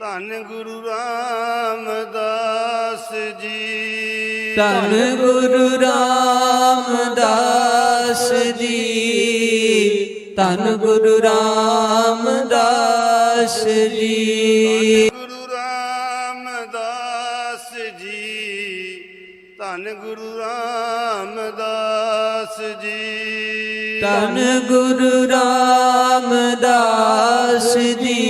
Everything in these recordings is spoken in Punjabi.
ਧੰਨ ਗੁਰੂ ਰਾਮਦਾਸ ਜੀ। ਧੰਨ ਗੁਰੂ ਰਾਮਦਾਸ ਜੀ। ਧੰਨ ਗੁਰੂ ਰਾਮਦਾਸ ਜੀ। ਗੁਰੂ ਰਾਮਦਾਸ ਜੀ। ਧੰਨ ਗੁਰੂ ਰਾਮਦਾਸ ਜੀ। ਧੰਨ ਗੁਰੂ ਰਾਮਦਾਸ ਜੀ।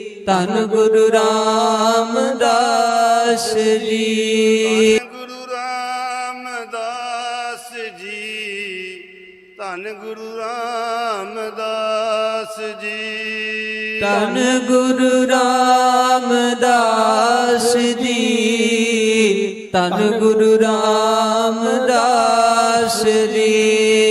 ਧੰਨ ਗੁਰੂ ਰਾਮਦਾਸ ਜੀ। ਗੁਰੂ ਰਾਮਦਾਸ ਜੀ। ਧੰਨ ਗੁਰੂ ਰਾਮਦਾਸ ਜੀ। ਧੰਨ ਗੁਰੂ ਰਾਮਦਾਸ ਜੀ। ਧੰਨ ਗੁਰੂ ਰਾਮਦਾਸ ਜੀ।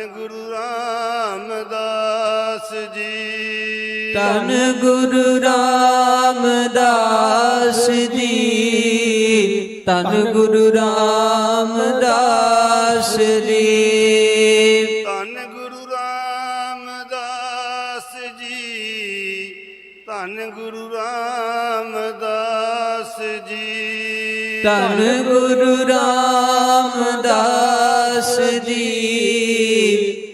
ਧੰਨ ਗੁਰੂ ਰਾਮਦਾਸ ਜੀ। ਧੰਨ ਗੁਰੂ ਰਾਮਦਾਸ ਜੀ। ਧੰਨ ਗੁਰੂ ਰਾਮਦਾਸ ਜੀ। ਧੰਨ ਗੁਰੂ ਰਾਮਦਾਸ ਜੀ। ਧੰਨ ਗੁਰੂ ਰਾਮਦਾਸ ਜੀ। ਧੰਨ ਗੁਰੂ ਰਾਮਦਾਸ ਜੀ।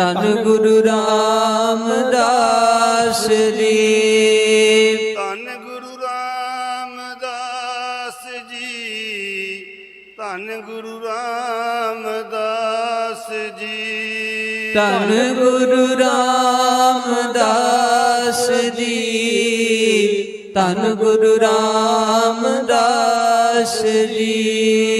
ਧੰਨ ਗੁਰੂ ਰਾਮਦਾਸ ਜੀ। ਧੰਨ ਗੁਰੂ ਰਾਮਦਾਸ ਜੀ। ਧੰਨ ਗੁਰੂ ਰਾਮਦਾਸ ਜੀ। ਧੰਨ ਗੁਰੂ ਰਾਮਦਾਸ ਜੀ। ਧੰਨ ਗੁਰੂ ਰਾਮਦਾਸ ਜੀ।